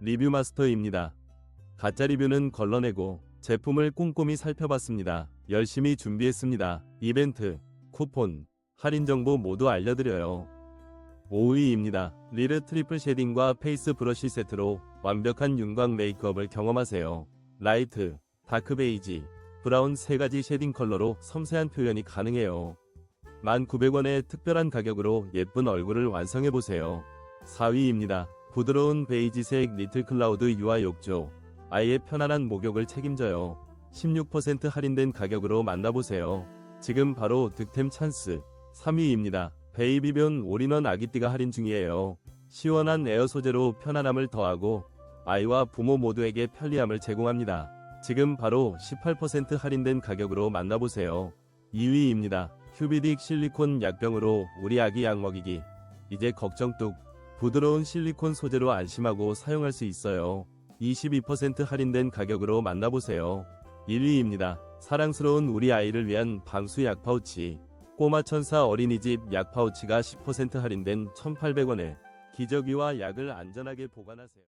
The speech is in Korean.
리뷰 마스터입니다. 가짜 리뷰는 걸러내고 제품을 꼼꼼히 살펴봤습니다. 열심히 준비했습니다. 이벤트, 쿠폰, 할인 정보 모두 알려드려요. 5위입니다. 리르 트리플 쉐딩과 페이스 브러쉬 세트로 완벽한 윤광 메이크업을 경험하세요. 라이트, 다크 베이지, 브라운 세 가지 쉐딩 컬러로 섬세한 표현이 가능해요. 1,900원의 특별한 가격으로 예쁜 얼굴을 완성해보세요. 4위입니다. 부드러운 베이지색 리틀 클라우드 유아 욕조. 아이의 편안한 목욕을 책임져요. 16% 할인된 가격으로 만나보세요. 지금 바로 득템 찬스. 3위입니다. 베이비변 올인원 아기띠가 할인 중이에요. 시원한 에어 소재로 편안함을 더하고 아이와 부모 모두에게 편리함을 제공합니다. 지금 바로 18% 할인된 가격으로 만나보세요. 2위입니다. 휴비딕 실리콘 약병으로 우리 아기 약 먹이기. 이제 걱정 뚝. 부드러운 실리콘 소재로 안심하고 사용할 수 있어요. 22% 할인된 가격으로 만나보세요. 1위입니다. 사랑스러운 우리 아이를 위한 방수 약 파우치. 꼬마 천사 어린이집 약 파우치가 10% 할인된 1,800원에 기저귀와 약을 안전하게 보관하세요.